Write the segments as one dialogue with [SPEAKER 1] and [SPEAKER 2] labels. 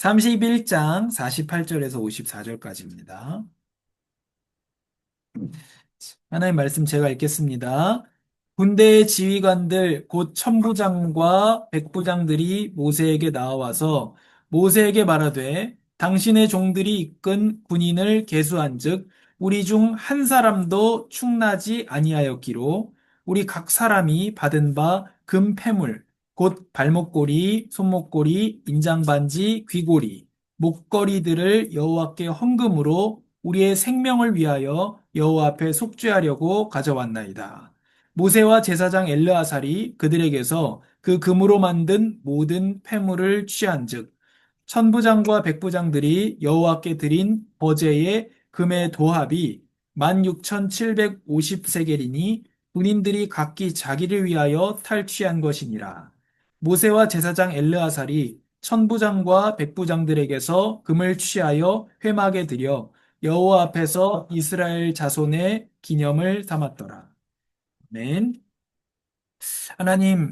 [SPEAKER 1] 31장 48절에서 54절까지입니다. 하나님 말씀 제가 읽겠습니다. 군대의 지휘관들 곧 천부장과 백부장들이 모세에게 나와서 모세에게 말하되 당신의 종들이 이끈 군인을 계수한즉 우리 중 한 사람도 충나지 아니하였기로 우리 각 사람이 받은 바 금 패물 곧 발목고리, 손목고리, 인장반지, 귀고리, 목걸이들을 여호와께 헌금으로 우리의 생명을 위하여 여호와 앞에 속죄하려고 가져왔나이다. 모세와 제사장 엘르아살이 그들에게서 그 금으로 만든 모든 폐물을 취한즉 천부장과 백부장들이 여호와께 드린 버제의 금의 도합이 16,750세겔이니 군인들이 각기 자기를 위하여 탈취한 것이니라. 모세와 제사장 엘르아살이 천부장과 백부장들에게서 금을 취하여 회막에 들여 여호와 앞에서 이스라엘 자손의 기념을 삼았더라. 아멘. 하나님,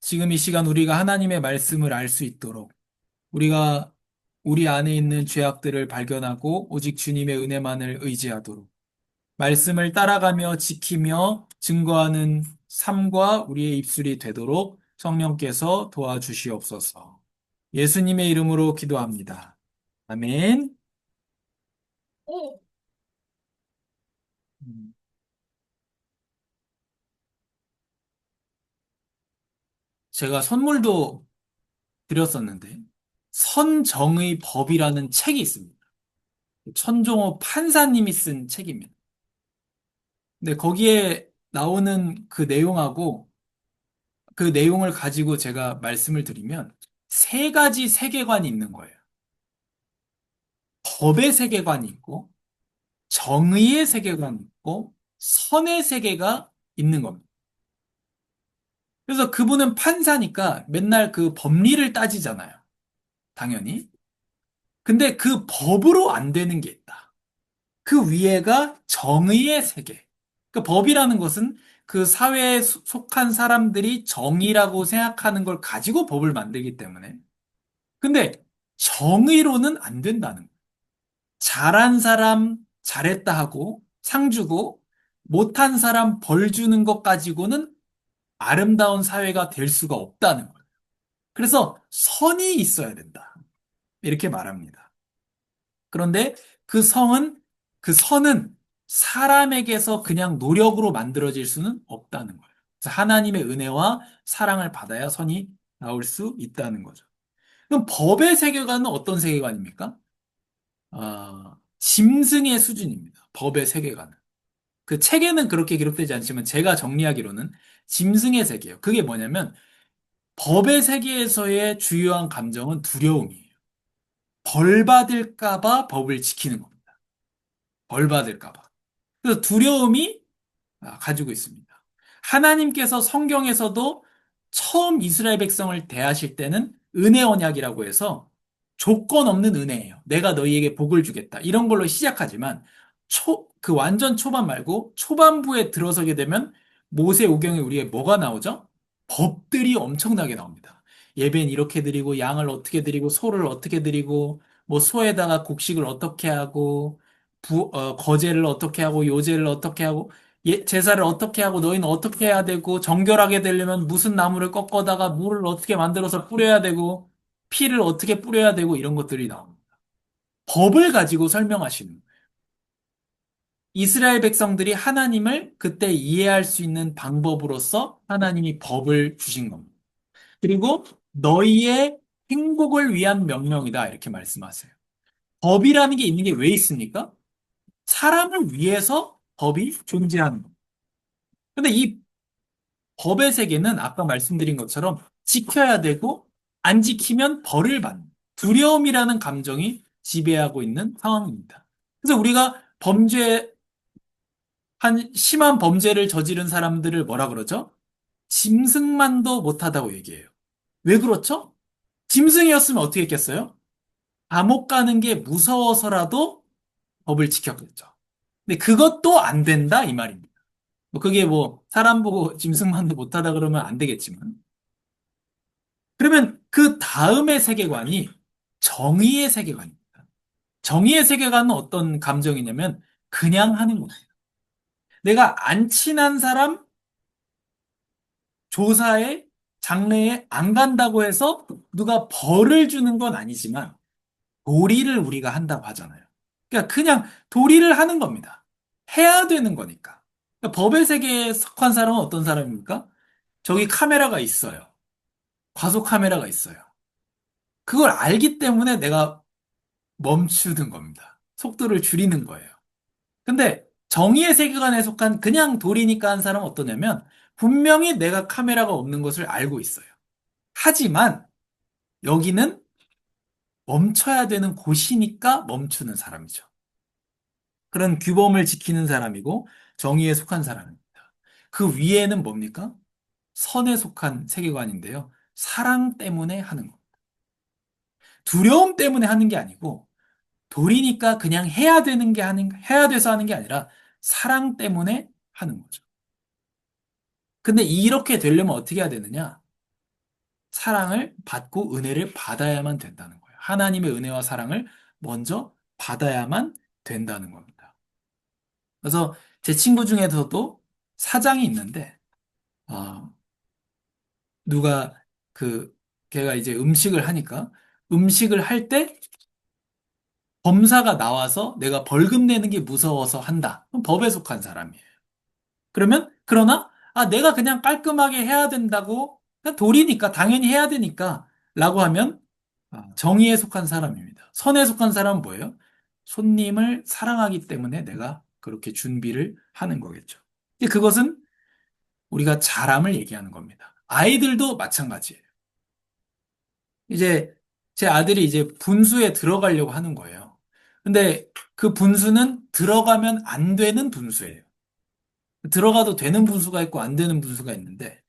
[SPEAKER 1] 지금 이 시간 우리가 하나님의 말씀을 알 수 있도록 우리가 우리 안에 있는 죄악들을 발견하고 오직 주님의 은혜만을 의지하도록 말씀을 따라가며 지키며 증거하는 삶과 우리의 입술이 되도록 성령께서 도와주시옵소서. 예수님의 이름으로 기도합니다. 아멘. 음, 제가 선물도 드렸었는데, 선정의 법이라는 책이 있습니다. 천종호 판사님이 쓴 책입니다. 근데 거기에 나오는 그 내용하고 그 내용을 가지고 제가 말씀을 드리면 세 가지 세계관이 있는 거예요. 법의 세계관이 있고, 정의의 세계관이 있고, 선의 세계가 있는 겁니다. 그래서 그분은 판사니까 맨날 그 법리를 따지잖아요. 당연히. 근데 그 법으로 안 되는 게 있다. 그 위에가 정의의 세계. 그 법이라는 것은 그 사회에 소- 속한 사람들이 정의라고 생각하는 걸 가지고 법을 만들기 때문에. 근데 정의로는 안 된다는 거예요. 잘한 사람 잘했다 하고 상 주고 못한 사람 벌 주는 것 가지고는 아름다운 사회가 될 수가 없다는 거예요. 그래서 선이 있어야 된다. 이렇게 말합니다. 그런데 그 성은, 그 선은 사람에게서 그냥 노력으로 만들어질 수는 없다는 거예요. 하나님의 은혜와 사랑을 받아야 선이 나올 수 있다는 거죠. 그럼 법의 세계관은 어떤 세계관입니까? 아, 짐승의 수준입니다. 법의 세계관은. 그 책에는 그렇게 기록되지 않지만 제가 정리하기로는 짐승의 세계예요. 그게 뭐냐면 법의 세계에서의 주요한 감정은 두려움이에요. 벌 받을까봐 법을 지키는 겁니다. 벌 받을까봐. 그래서 두려움이 아, 가지고 있습니다. 하나님께서 성경에서도 처음 이스라엘 백성을 대하실 때는 은혜 언약이라고 해서 조건 없는 은혜예요. 내가 너희에게 복을 주겠다. 이런 걸로 시작하지만 초, 그 완전 초반 말고 초반부에 들어서게 되면 모세 오경에 우리에 뭐가 나오죠? 법들이 엄청나게 나옵니다. 예배는 이렇게 드리고 양을 어떻게 드리고 소를 어떻게 드리고 뭐 소에다가 곡식을 어떻게 하고 부, 어, 거제를 어떻게 하고 요제를 어떻게 하고 예, 제사를 어떻게 하고 너희는 어떻게 해야 되고 정결하게 되려면 무슨 나무를 꺾어다가 물을 어떻게 만들어서 뿌려야 되고 피를 어떻게 뿌려야 되고 이런 것들이 나옵니다. 법을 가지고 설명하시는 거예요. 이스라엘 백성들이 하나님을 그때 이해할 수 있는 방법으로서 하나님이 법을 주신 겁니다. 그리고 너희의 행복을 위한 명령이다 이렇게 말씀하세요. 법이라는 게 있는 게 왜 있습니까? 사람을 위해서 법이 존재하는 겁니다. 근데 이 법의 세계는 아까 말씀드린 것처럼 지켜야 되고 안 지키면 벌을 받는 두려움이라는 감정이 지배하고 있는 상황입니다. 그래서 우리가 범죄 한 심한 범죄를 저지른 사람들을 뭐라 그러죠? 짐승만도 못하다고 얘기해요. 왜 그렇죠? 짐승이었으면 어떻게 했겠어요? 감옥 가는 게 무서워서라도 법을 지켰겠죠. 근데 그것도 안 된다 이 말입니다. 뭐 그게 뭐 사람 보고 짐승만도 못하다 그러면 안 되겠지만 그러면 그 다음의 세계관이 정의의 세계관입니다. 정의의 세계관은 어떤 감정이냐면 그냥 하는 거예요. 내가 안 친한 사람 조사에 장례에 안 간다고 해서 누가 벌을 주는 건 아니지만 도리를 우리가 한다고 하잖아요. 그러니까 그냥 도리를 하는 겁니다. 해야 되는 거니까. 그러니까 법의 세계에 속한 사람은 어떤 사람입니까? 저기 카메라가 있어요. 과속 카메라가 있어요. 그걸 알기 때문에 내가 멈추는 겁니다. 속도를 줄이는 거예요. 근데 정의의 세계관에 속한 그냥 도리니까 한 사람은 어떠냐면 분명히 내가 카메라가 없는 것을 알고 있어요. 하지만 여기는 멈춰야 되는 곳이니까 멈추는 사람이죠. 그런 규범을 지키는 사람이고 정의에 속한 사람입니다. 그 위에는 뭡니까? 선에 속한 세계관인데요. 사랑 때문에 하는 겁니다. 두려움 때문에 하는 게 아니고 도리니까 그냥 해야 되는 게 하는 해야 돼서 하는 게 아니라 사랑 때문에 하는 거죠. 근데 이렇게 되려면 어떻게 해야 되느냐? 사랑을 받고 은혜를 받아야만 된다는 거예요. 하나님의 은혜와 사랑을 먼저 받아야만 된다는 겁니다. 그래서 제 친구 중에서도 사장이 있는데, 어, 누가 그, 걔가 이제 음식을 하니까 음식을 할 때 검사가 나와서 내가 벌금 내는 게 무서워서 한다. 그럼 법에 속한 사람이에요. 그러면, 그러나, 아, 내가 그냥 깔끔하게 해야 된다고, 그냥 도리니까, 당연히 해야 되니까, 라고 하면, 아, 정의에 속한 사람입니다. 선에 속한 사람은 뭐예요? 손님을 사랑하기 때문에 내가 그렇게 준비를 하는 거겠죠. 그것은 우리가 잘함을 얘기하는 겁니다. 아이들도 마찬가지예요. 이제 제 아들이 이제 분수에 들어가려고 하는 거예요. 근데 그 분수는 들어가면 안 되는 분수예요. 들어가도 되는 분수가 있고 안 되는 분수가 있는데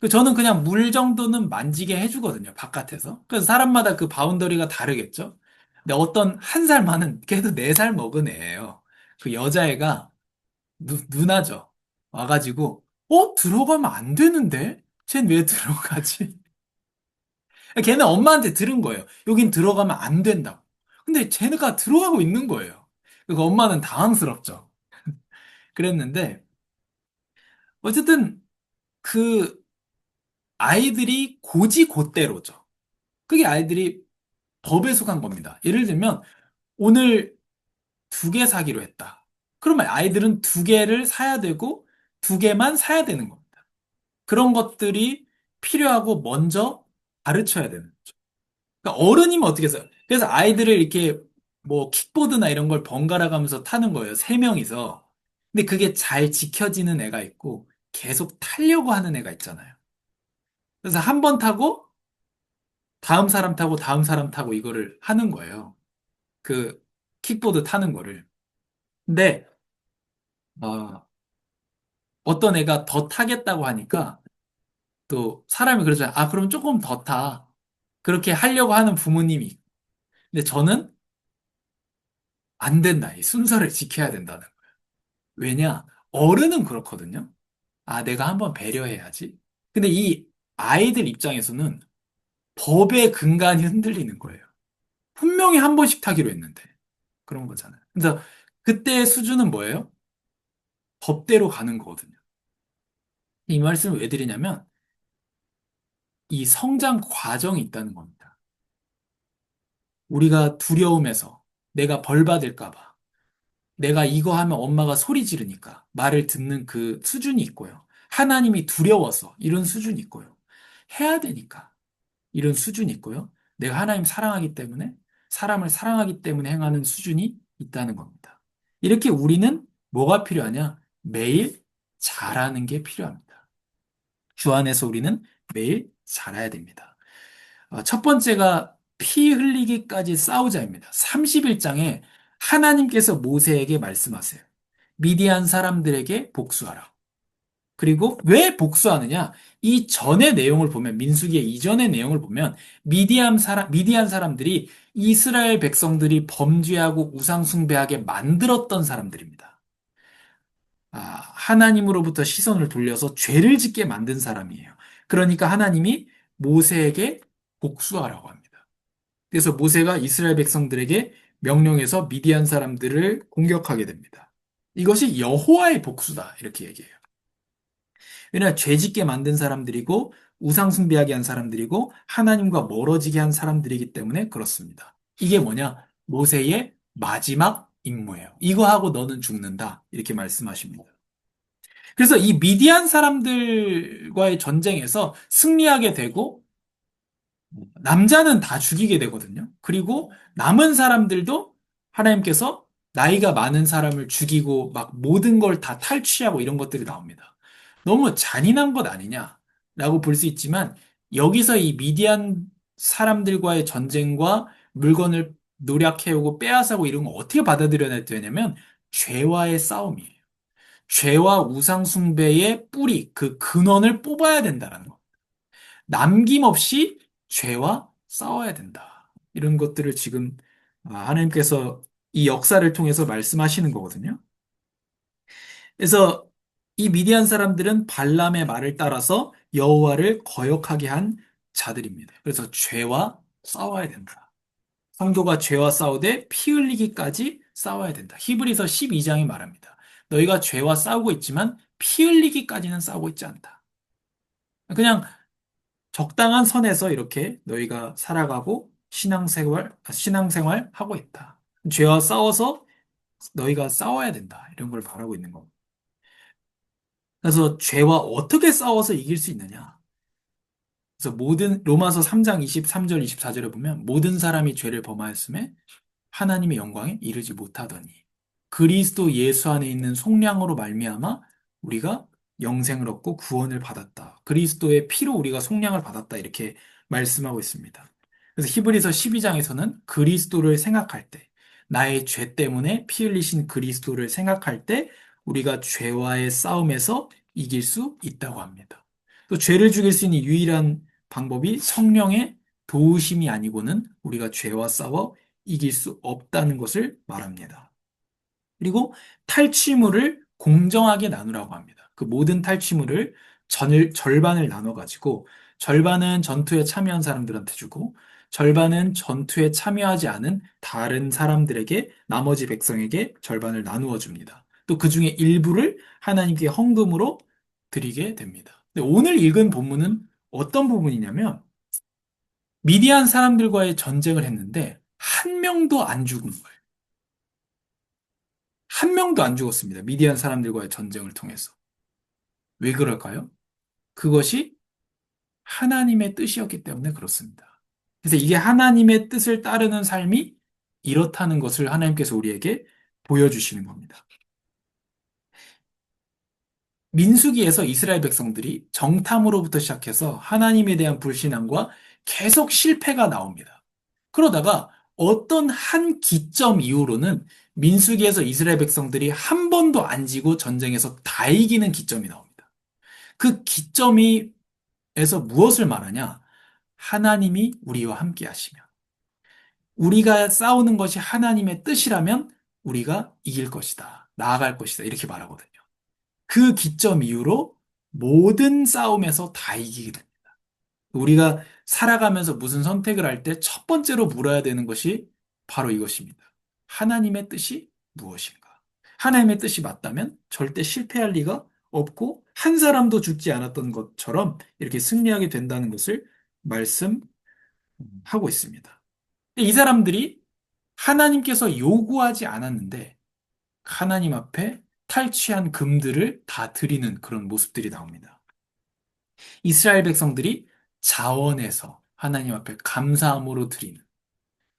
[SPEAKER 1] 그 저는 그냥 물 정도는 만지게 해주거든요. 바깥에서. 그래서 사람마다 그 바운더리가 다르겠죠. 근데 어떤 한 살 많은 걔도 네 살 먹은 애예요. 그 여자애가 누, 누나죠. 와가지고 어 들어가면 안 되는데 쟨 왜 들어가지? 걔는 엄마한테 들은 거예요. 여긴 들어가면 안 된다고. 근데 쟤네가 들어가고 있는 거예요. 그래서 엄마는 당황스럽죠. 그랬는데 어쨌든 그 아이들이 고지고대로죠. 그게 아이들이 법에 속한 겁니다. 예를 들면 오늘 두 개 사기로 했다. 그러면 아이들은 두 개를 사야 되고 두 개만 사야 되는 겁니다. 그런 것들이 필요하고 먼저 가르쳐야 되는 거죠. 그러니까 어른이면 어떻게 해서 그래서 아이들을 이렇게 뭐 킥보드나 이런 걸 번갈아 가면서 타는 거예요. 세 명이서. 근데 그게 잘 지켜지는 애가 있고 계속 타려고 하는 애가 있잖아요. 그래서 한 번 타고 다음 사람 타고 다음 사람 타고 이거를 하는 거예요. 그 킥보드 타는 거를. 근데 어, 어떤 애가 더 타겠다고 하니까 또 사람이 그러잖아요. 아, 그럼 조금 더 타. 그렇게 하려고 하는 부모님이. 근데 저는 안 된다. 이 순서를 지켜야 된다는 거예요. 왜냐? 어른은 그렇거든요. 아, 내가 한번 배려해야지. 근데 이 아이들 입장에서는 법의 근간이 흔들리는 거예요. 분명히 한 번씩 타기로 했는데. 그런 거잖아요. 그래서 그때의 수준은 뭐예요? 법대로 가는 거거든요. 이 말씀을 왜 드리냐면, 이 성장 과정이 있다는 겁니다. 우리가 두려움에서 내가 벌 받을까 봐, 내가 이거 하면 엄마가 소리 지르니까 말을 듣는 그 수준이 있고요. 하나님이 두려워서 이런 수준이 있고요. 해야 되니까 이런 수준이 있고요. 내가 하나님 사랑하기 때문에 사람을 사랑하기 때문에 행하는 수준이 있다는 겁니다. 이렇게 우리는 뭐가 필요하냐? 매일 잘하는 게 필요합니다. 주 안에서 우리는 매일 잘해야 됩니다. 어, 첫 번째가 피 흘리기까지 싸우자입니다. 31장에 하나님께서 모세에게 말씀하세요. 미디안 사람들에게 복수하라. 그리고 왜 복수하느냐? 이 전의 내용을 보면 민수기의 이전의 내용을 보면 미디안 사람 미디안 사람들이 이스라엘 백성들이 범죄하고 우상 숭배하게 만들었던 사람들입니다. 아, 하나님으로부터 시선을 돌려서 죄를 짓게 만든 사람이에요. 그러니까 하나님이 모세에게 복수하라고 합니다. 그래서 모세가 이스라엘 백성들에게 명령해서 미디안 사람들을 공격하게 됩니다. 이것이 여호와의 복수다. 이렇게 얘기해요. 왜냐하면 죄짓게 만든 사람들이고 우상 숭배하게 한 사람들이고 하나님과 멀어지게 한 사람들이기 때문에 그렇습니다. 이게 뭐냐? 모세의 마지막 임무예요. 이거 하고 너는 죽는다. 이렇게 말씀하십니다. 그래서 이 미디안 사람들과의 전쟁에서 승리하게 되고 남자는 다 죽이게 되거든요. 그리고 남은 사람들도 하나님께서 나이가 많은 사람을 죽이고 막 모든 걸 다 탈취하고 이런 것들이 나옵니다. 너무 잔인한 것 아니냐라고 볼 수 있지만 여기서 이 미디안 사람들과의 전쟁과 물건을 노력해오고 빼앗아고 이런 거 어떻게 받아들여야 되냐면 죄와의 싸움이에요. 죄와 우상숭배의 뿌리, 그 근원을 뽑아야 된다는 거. 남김없이 죄와 싸워야 된다. 이런 것들을 지금 아, 하나님께서 이 역사를 통해서 말씀하시는 거거든요. 그래서 이 미디안 사람들은 발람의 말을 따라서 여호와를 거역하게 한 자들입니다. 그래서 죄와 싸워야 된다. 성도가 죄와 싸우되 피 흘리기까지 싸워야 된다. 히브리서 12장이 말합니다. 너희가 죄와 싸우고 있지만 피 흘리기까지는 싸우고 있지 않다. 그냥 적당한 선에서 이렇게 너희가 살아가고 신앙생활, 신앙생활 하고 있다. 죄와 싸워서 너희가 싸워야 된다. 이런 걸 바라고 있는 겁니다. 그래서 죄와 어떻게 싸워서 이길 수 있느냐? 그래서 모든 로마서 3장 23절 24절에 보면 모든 사람이 죄를 범하였음에 하나님의 영광에 이르지 못하더니 그리스도 예수 안에 있는 속량으로 말미암아 우리가 영생을 얻고 구원을 받았다. 그리스도의 피로 우리가 속량을 받았다. 이렇게 말씀하고 있습니다. 그래서 히브리서 12장에서는 그리스도를 생각할 때, 나의 죄 때문에 피 흘리신 그리스도를 생각할 때 우리가 죄와의 싸움에서 이길 수 있다고 합니다. 또 죄를 죽일 수 있는 유일한 방법이 성령의 도우심이 아니고는 우리가 죄와 싸워 이길 수 없다는 것을 말합니다. 그리고 탈취물을 공정하게 나누라고 합니다. 그 모든 탈취물을 전을, 절반을 나눠가지고 절반은 전투에 참여한 사람들한테 주고 절반은 전투에 참여하지 않은 다른 사람들에게 나머지 백성에게 절반을 나누어 줍니다. 또 그 중에 일부를 하나님께 헌금으로 드리게 됩니다. 오늘 읽은 본문은 어떤 부분이냐면 미디안 사람들과의 전쟁을 했는데 한 명도 안 죽은 거예요. 한 명도 안 죽었습니다. 미디안 사람들과의 전쟁을 통해서. 왜 그럴까요? 그것이 하나님의 뜻이었기 때문에 그렇습니다. 그래서 이게 하나님의 뜻을 따르는 삶이 이렇다는 것을 하나님께서 우리에게 보여주시는 겁니다. 민수기에서 이스라엘 백성들이 정탐으로부터 시작해서 하나님에 대한 불신앙과 계속 실패가 나옵니다. 그러다가 어떤 한 기점 이후로는 민수기에서 이스라엘 백성들이 한 번도 안 지고 전쟁에서 다 이기는 기점이 나옵니다. 그 기점이 에서 무엇을 말하냐? 하나님이 우리와 함께 하시면 우리가 싸우는 것이 하나님의 뜻이라면 우리가 이길 것이다. 나아갈 것이다. 이렇게 말하거든요. 그 기점 이후로 모든 싸움에서 다 이기게 됩니다. 우리가 살아가면서 무슨 선택을 할 때 첫 번째로 물어야 되는 것이 바로 이것입니다. 하나님의 뜻이 무엇인가? 하나님의 뜻이 맞다면 절대 실패할 리가 없고 한 사람도 죽지 않았던 것처럼 이렇게 승리하게 된다는 것을 말씀하고 있습니다. 이 사람들이 하나님께서 요구하지 않았는데 하나님 앞에 탈취한 금들을 다 드리는 그런 모습들이 나옵니다. 이스라엘 백성들이 자원해서 하나님 앞에 감사함으로 드리는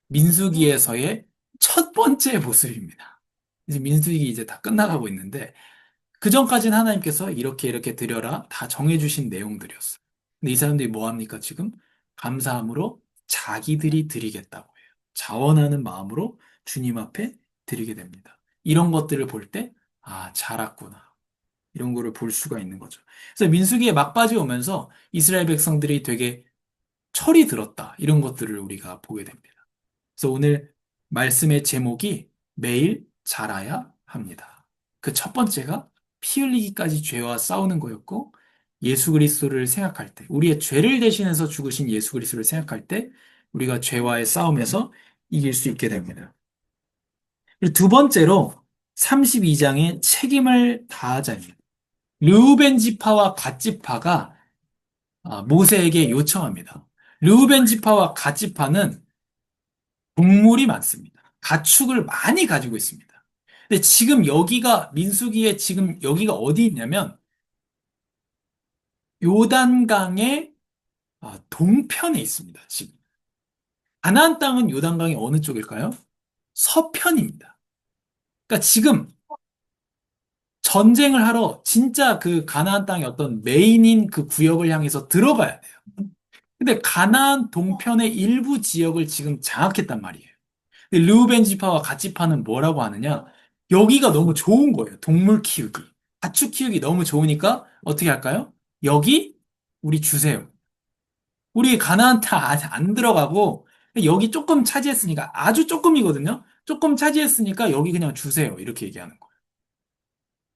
[SPEAKER 1] 민수기에서의 첫 번째 모습입니다. 이제 민수기 이제 다 끝나가고 있는데 그 전까지는 하나님께서 이렇게 이렇게 드려라 다 정해주신 내용들이었어요. 근데 이 사람들이 뭐 합니까 지금? 감사함으로 자기들이 드리겠다고 해요. 자원하는 마음으로 주님 앞에 드리게 됩니다. 이런 것들을 볼 때, 아, 잘았구나. 이런 거를 볼 수가 있는 거죠. 그래서 민수기에 막바지 오면서 이스라엘 백성들이 되게 철이 들었다. 이런 것들을 우리가 보게 됩니다. 그래서 오늘 말씀의 제목이 매일 자라야 합니다. 그 첫 번째가 피 흘리기까지 죄와 싸우는 거였고 예수 그리스도를 생각할 때 우리의 죄를 대신해서 죽으신 예수 그리스도를 생각할 때 우리가 죄와의 싸움에서 이길 수 있게 됩니다. 두 번째로 32장의 책임을 다하자입니다. 르우벤 지파와 갓 지파가 아, 모세에게 요청합니다. 르우벤 지파와 갓 지파는 동물이 많습니다. 가축을 많이 가지고 있습니다. 근데 지금 여기가 민수기에 지금 여기가 어디 있냐면 요단강의 아, 동편에 있습니다. 지금 가나안 땅은 요단강의 어느 쪽일까요? 서편입니다. 그러니까 지금 전쟁을 하러 진짜 그 가나안 땅의 어떤 메인인 그 구역을 향해서 들어가야 돼요. 근데 가나안 동편의 일부 지역을 지금 장악했단 말이에요. 근데 르우벤 지파와 갓 지파는 뭐라고 하느냐? 여기가 너무 좋은 거예요. 동물 키우기. 가축 키우기 너무 좋으니까 어떻게 할까요? 여기 우리 주세요. 우리 가나안 땅안 들어가고 여기 조금 차지했으니까 아주 조금이거든요. 조금 차지했으니까 여기 그냥 주세요. 이렇게 얘기하는 거예요.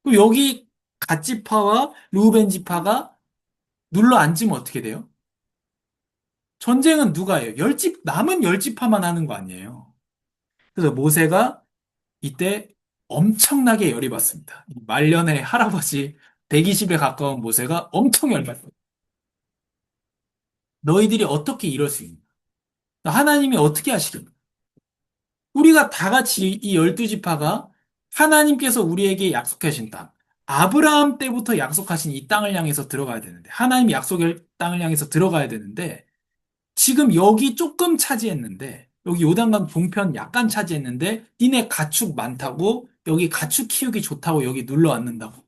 [SPEAKER 1] 그럼 여기 갓 지파와 르우벤 지파가 눌러 앉으면 어떻게 돼요? 전쟁은 누가 해요? 열집 남은 열 지파만 하는 거 아니에요. 그래서 모세가 이때 엄청나게 열이 받습니다. 말년의 할아버지 120에 가까운 모세가 엄청 열받아요. 너희들이 어떻게 이럴 수 있냐? 하나님이 어떻게 하시겠냐? 우리가 다 같이 이 열두 지파가 하나님께서 우리에게 약속하신 땅, 아브라함 때부터 약속하신 이 땅을 향해서 들어가야 되는데, 하나님이 약속의 땅을 향해서 들어가야 되는데, 지금 여기 조금 차지했는데, 여기 요단강 동편 약간 차지했는데, 니네 가축 많다고, 여기 가축 키우기 좋다고 여기 눌러 앉는다고?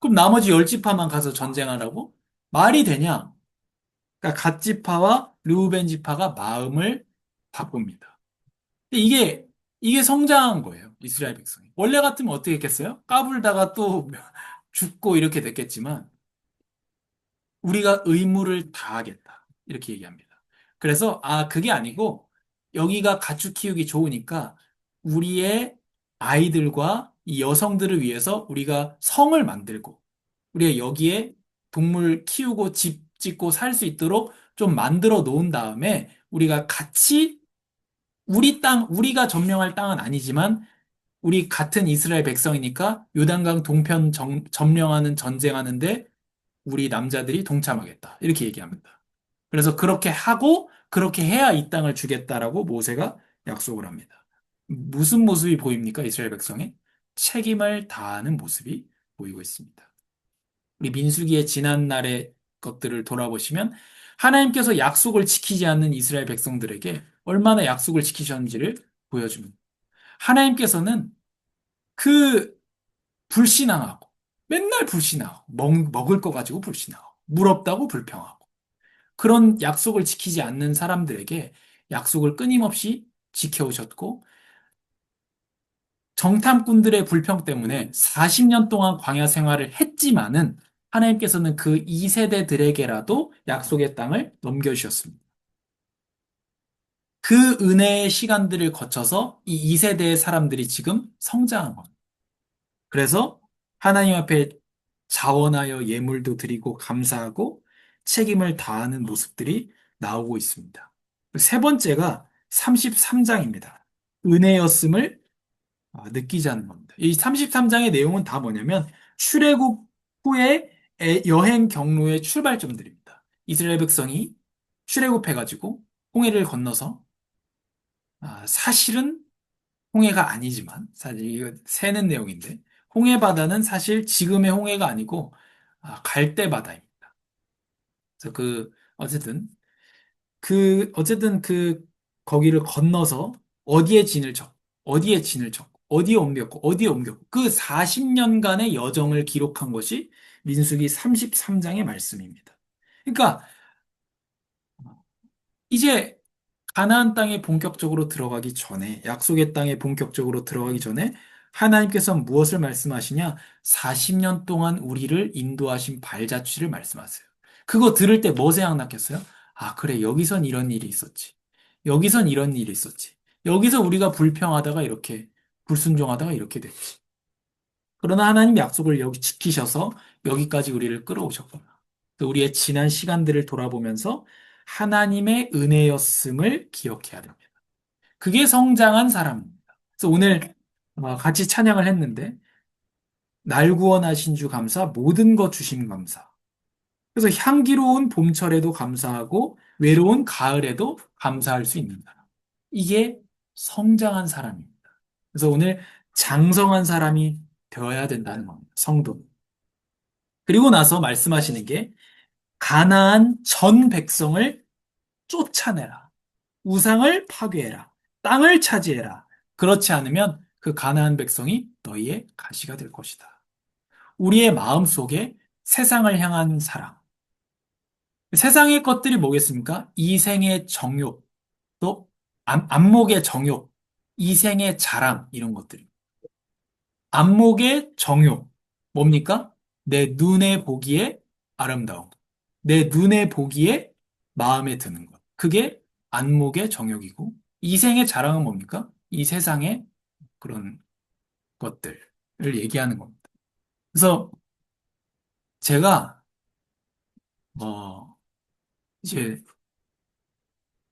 [SPEAKER 1] 그럼 나머지 열 지파만 가서 전쟁하라고? 말이 되냐? 그러니까 갓 지파와 르우벤 지파가 마음을 바꿉니다. 근데 이게 이게 성장한 거예요. 이스라엘 백성이. 원래 같으면 어떻게 했겠어요? 까불다가 또 죽고 이렇게 됐겠지만 우리가 의무를 다하겠다. 이렇게 얘기합니다. 그래서 아 그게 아니고 여기가 가축 키우기 좋으니까 우리의 아이들과 이 여성들을 위해서 우리가 성을 만들고 우리가 여기에 동물 키우고 집 짓고 살 수 있도록 좀 만들어 놓은 다음에 우리가 같이 우리 땅, 우리가 점령할 땅은 아니지만 우리 같은 이스라엘 백성이니까 요단강 동편 정- 점령하는 전쟁하는데 우리 남자들이 동참하겠다. 이렇게 얘기합니다. 그래서 그렇게 하고 그렇게 해야 이 땅을 주겠다라고 모세가 약속을 합니다. 무슨 모습이 보입니까? 이스라엘 백성의 책임을 다하는 모습이 보이고 있습니다. 우리 민수기의 지난 날의 것들을 돌아보시면 하나님께서 약속을 지키지 않는 이스라엘 백성들에게 얼마나 약속을 지키셨는지를 보여줍니다. 하나님께서는 그 불신앙하고 맨날 불신하고 먹, 먹을 거 가지고 불신하고 물 없다고 불평하고 그런 약속을 지키지 않는 사람들에게 약속을 끊임없이 지켜오셨고 정탐꾼들의 불평 때문에 40년 동안 광야 생활을 했지만은 하나님께서는 그 2세대들에게라도 약속의 땅을 넘겨주셨습니다. 그 은혜의 시간들을 거쳐서 이 2세대의 사람들이 지금 성장한 겁니다. 그래서 하나님 앞에 자원하여 예물도 드리고 감사하고 책임을 다하는 모습들이 나오고 있습니다. 세 번째가 33장입니다. 은혜였음을 느끼자는 겁니다. 이 33장의 내용은 다 뭐냐면 출애굽 후에 여행 경로의 출발점들입니다. 이스라엘 백성이 출애굽해가지고 홍해를 건너서 아, 사실은 홍해가 아니지만 사실 이거 새는 내용인데 홍해 바다는 사실 지금의 홍해가 아니고 아, 갈대 바다입니다. 그래서 그 어쨌든 그 어쨌든 그 거기를 건너서 어디에 진을 쳐 어디에 진을 쳐 어디에 옮겼고 어디에 옮겼고 그 40년간의 여정을 기록한 것이 민수기 33장의 말씀입니다. 그러니까 이제 가나안 땅에 본격적으로 들어가기 전에 약속의 땅에 본격적으로 들어가기 전에 하나님께서 무엇을 말씀하시냐? 40년 동안 우리를 인도하신 발자취를 말씀하세요. 그거 들을 때 뭐 생각났겠어요? 아, 그래. 여기선 이런 일이 있었지. 여기선 이런 일이 있었지. 여기서 우리가 불평하다가 이렇게 불순종하다가 이렇게 됐지. 그러나 하나님 약속을 여기 지키셔서 여기까지 우리를 끌어오셨구나. 우리의 지난 시간들을 돌아보면서 하나님의 은혜였음을 기억해야 됩니다. 그게 성장한 사람입니다. 그래서 오늘 어, 같이 찬양을 했는데 날 구원하신 주 감사, 모든 것 주심 감사. 그래서 향기로운 봄철에도 감사하고 외로운 가을에도 감사할 수 있는 사람. 이게 성장한 사람입니다. 그래서 오늘 장성한 사람이 되어야 된다는 겁니다. 성도. 그리고 나서 말씀하시는 게 가나안 전 백성을 쫓아내라. 우상을 파괴해라. 땅을 차지해라. 그렇지 않으면 그 가나안 백성이 너희의 가시가 될 것이다. 우리의 마음 속에 세상을 향한 사랑. 세상의 것들이 뭐겠습니까? 이생의 정욕, 또 안, 안목의 정욕, 이생의 자랑 이런 것들이. 안목의 정욕 뭡니까? 내 눈에 보기에 아름다움. 내 눈에 보기에 마음에 드는 것. 그게 안목의 정욕이고 이생의 자랑은 뭡니까? 이 세상의 그런 것들을 얘기하는 겁니다. 그래서 제가 어 이제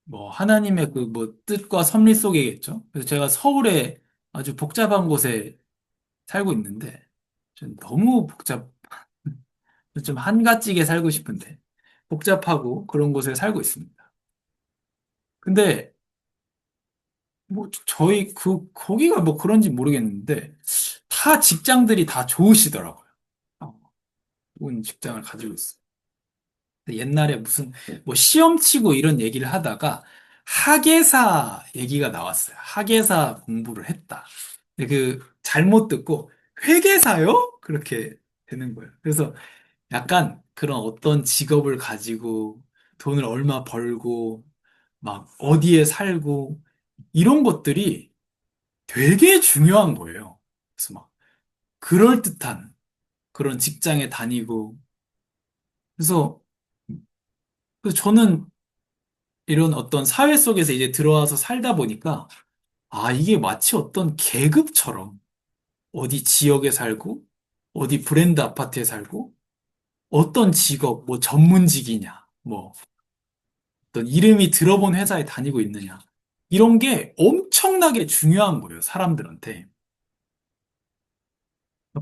[SPEAKER 1] 뭐 하나님의 그 뭐 뜻과 섭리 속에겠죠. 그래서 제가 서울에 아주 복잡한 곳에 살고 있는데 좀 너무 복잡 좀 한가지게 살고 싶은데 복잡하고 그런 곳에 살고 있습니다. 근데 뭐 저희 그 거기가 뭐 그런지 모르겠는데 다 직장들이 다 좋으시더라고요. 어, 좋은 직장을 가지고 있어요. 옛날에 무슨 뭐 시험 치고 이런 얘기를 하다가 학예사 얘기가 나왔어요. 학예사 공부를 했다. 근데 그 잘못 듣고 회계사요? 그렇게 되는 거예요. 그래서 약간 그런 어떤 직업을 가지고 돈을 얼마 벌고 막 어디에 살고 이런 것들이 되게 중요한 거예요. 그래서 막 그럴듯한 그런 직장에 다니고 그래서 그래서 저는 이런 어떤 사회 속에서 이제 들어와서 살다 보니까 아, 이게 마치 어떤 계급처럼 어디 지역에 살고 어디 브랜드 아파트에 살고 어떤 직업, 뭐 전문직이냐, 뭐 어떤 이름이 들어본 회사에 다니고 있느냐. 이런 게 엄청나게 중요한 거예요, 사람들한테.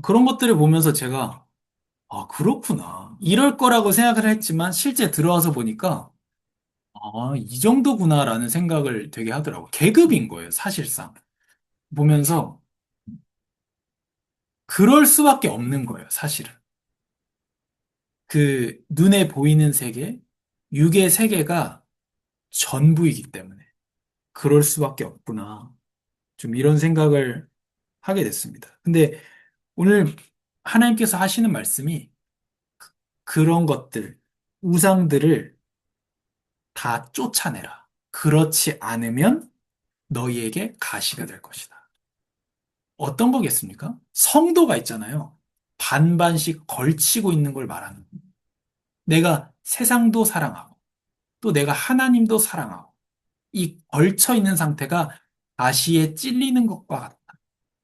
[SPEAKER 1] 그런 것들을 보면서 제가, 아, 그렇구나. 이럴 거라고 생각을 했지만 실제 들어와서 보니까, 아, 이 정도구나라는 생각을 되게 하더라고요. 계급인 거예요, 사실상. 보면서, 그럴 수밖에 없는 거예요, 사실은. 그 눈에 보이는 세계, 육의 세계가 전부이기 때문에 그럴 수밖에 없구나. 좀 이런 생각을 하게 됐습니다. 근데 오늘 하나님께서 하시는 말씀이 그런 것들, 우상들을 다 쫓아내라. 그렇지 않으면 너희에게 가시가 될 것이다. 어떤 거겠습니까? 성도가 있잖아요. 반반씩 걸치고 있는 걸 말하는. 내가 세상도 사랑하고, 또 내가 하나님도 사랑하고, 이 걸쳐 있는 상태가 가시에 찔리는 것과 같다.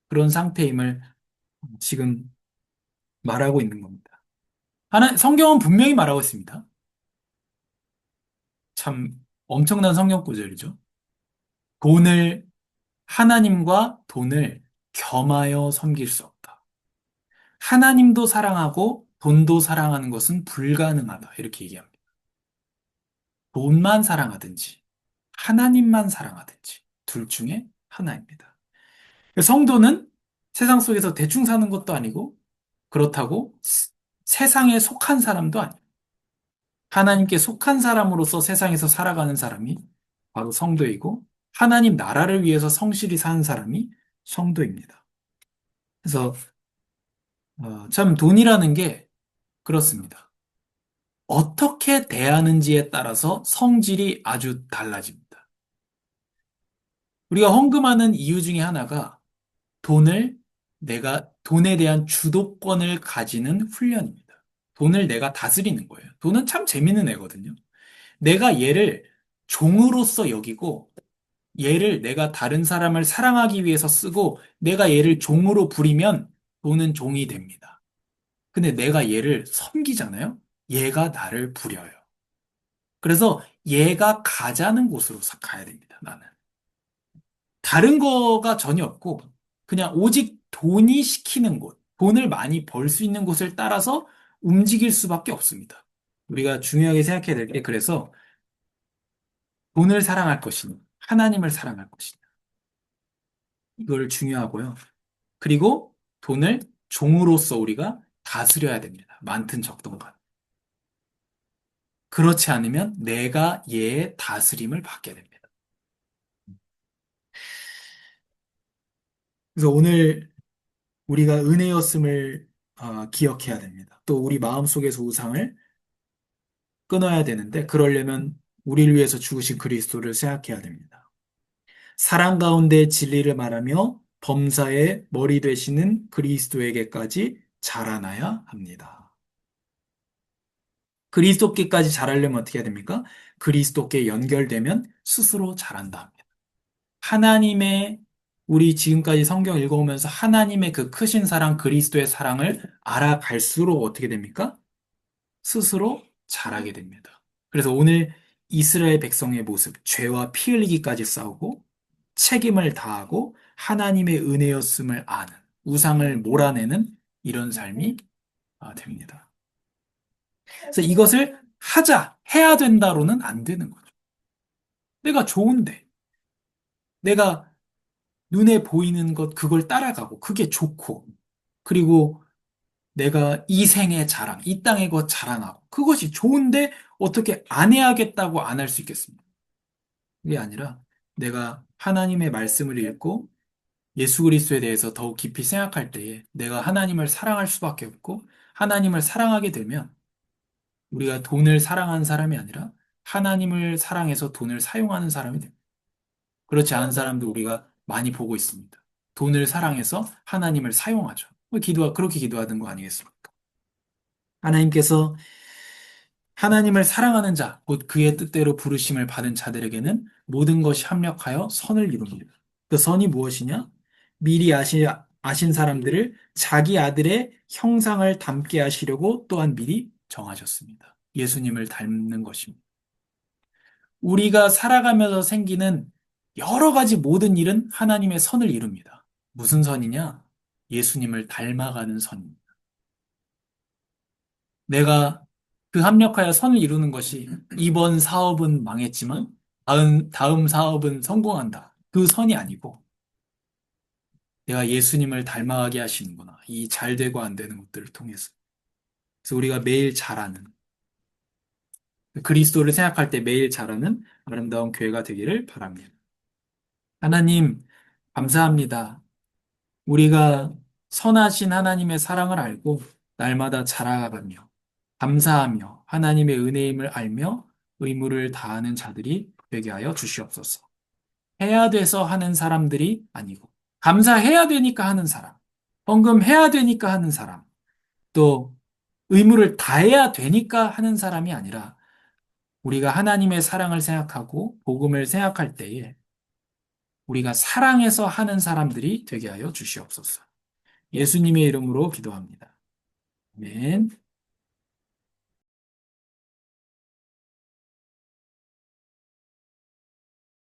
[SPEAKER 1] 그런 상태임을 지금 말하고 있는 겁니다. 하나, 성경은 분명히 말하고 있습니다. 참 엄청난 성경 구절이죠. 돈을, 하나님과 돈을 겸하여 섬길 수 없다. 하나님도 사랑하고 돈도 사랑하는 것은 불가능하다. 이렇게 얘기합니다. 돈만 사랑하든지, 하나님만 사랑하든지, 둘 중에 하나입니다. 성도는 세상 속에서 대충 사는 것도 아니고, 그렇다고 세상에 속한 사람도 아니에요. 하나님께 속한 사람으로서 세상에서 살아가는 사람이 바로 성도이고, 하나님 나라를 위해서 성실히 사는 사람이 성도입니다. 그래서, 어, 참 돈이라는 게 그렇습니다. 어떻게 대하는지에 따라서 성질이 아주 달라집니다. 우리가 헌금하는 이유 중에 하나가 돈을 내가 돈에 대한 주도권을 가지는 훈련입니다. 돈을 내가 다스리는 거예요. 돈은 참 재밌는 애거든요. 내가 얘를 종으로서 여기고 얘를 내가 다른 사람을 사랑하기 위해서 쓰고 내가 얘를 종으로 부리면 돈은 종이 됩니다. 근데 내가 얘를 섬기잖아요? 얘가 나를 부려요. 그래서 얘가 가자는 곳으로 가야 됩니다, 나는. 다른 거가 전혀 없고, 그냥 오직 돈이 시키는 곳, 돈을 많이 벌 수 있는 곳을 따라서 움직일 수밖에 없습니다. 우리가 중요하게 생각해야 될 게, 그래서 돈을 사랑할 것이냐, 하나님을 사랑할 것이냐. 이걸 중요하고요. 그리고 돈을 종으로서 우리가 다스려야 됩니다. 많든 적든 간. 그렇지 않으면 내가 얘의 다스림을 받게 됩니다. 그래서 오늘 우리가 은혜였음을 어, 기억해야 됩니다. 또 우리 마음속에서 우상을 끊어야 되는데 그러려면 우리를 위해서 죽으신 그리스도를 생각해야 됩니다. 사랑 가운데 진리를 말하며 범사의 머리 되시는 그리스도에게까지 자라나야 합니다. 그리스도께까지 자라려면 어떻게 해야 됩니까? 그리스도께 연결되면 스스로 자란다 합니다. 하나님의 우리 지금까지 성경 읽어오면서 하나님의 그 크신 사랑, 그리스도의 사랑을 알아갈수록 어떻게 됩니까? 스스로 자라게 됩니다. 그래서 오늘 이스라엘 백성의 모습, 죄와 피 흘리기까지 싸우고 책임을 다하고 하나님의 은혜였음을 아는, 우상을 몰아내는 이런 삶이 아, 됩니다. 그래서 이것을 하자, 해야 된다로는 안 되는 거죠. 내가 좋은데, 내가 눈에 보이는 것, 그걸 따라가고, 그게 좋고, 그리고 내가 이 생의 자랑, 이 땅의 것 자랑하고, 그것이 좋은데 어떻게 안 해야겠다고 안 할 수 있겠습니까? 그게 아니라 내가 하나님의 말씀을 읽고 예수 그리스도에 대해서 더욱 깊이 생각할 때에 내가 하나님을 사랑할 수밖에 없고 하나님을 사랑하게 되면 우리가 돈을 사랑하는 사람이 아니라 하나님을 사랑해서 돈을 사용하는 사람이 됩니다. 그렇지 않은 사람도 우리가 많이 보고 있습니다. 돈을 사랑해서 하나님을 사용하죠. 기도하, 그렇게 기도하는 거 아니겠습니까? 하나님께서 하나님을 사랑하는 자, 곧 그의 뜻대로 부르심을 받은 자들에게는 모든 것이 합력하여 선을 이룹니다. 그 선이 무엇이냐? 미리 아시, 아신 사람들을 자기 아들의 형상을 닮게 하시려고 또한 미리 정하셨습니다. 예수님을 닮는 것입니다. 우리가 살아가면서 생기는 여러 가지 모든 일은 하나님의 선을 이룹니다. 무슨 선이냐? 예수님을 닮아가는 선입니다. 내가 그 합력하여 선을 이루는 것이 이번 사업은 망했지만 다음, 다음 사업은 성공한다. 그 선이 아니고 내가 예수님을 닮아가게 하시는구나. 이 잘 되고 안 되는 것들을 통해서. 그래서 우리가 매일 잘하는 그리스도를 생각할 때 매일 잘하는 아름다운 교회가 되기를 바랍니다. 하나님, 감사합니다. 우리가 선하신 하나님의 사랑을 알고 날마다 자라가며 감사하며 하나님의 은혜임을 알며 의무를 다하는 자들이 되게 하여 주시옵소서. 해야 돼서 하는 사람들이 아니고 감사해야 되니까 하는 사람, 헌금해야 되니까 하는 사람, 또 의무를 다해야 되니까 하는 사람이 아니라 우리가 하나님의 사랑을 생각하고 복음을 생각할 때에 우리가 사랑해서 하는 사람들이 되게 하여 주시옵소서. 예수님의 이름으로 기도합니다. 아멘.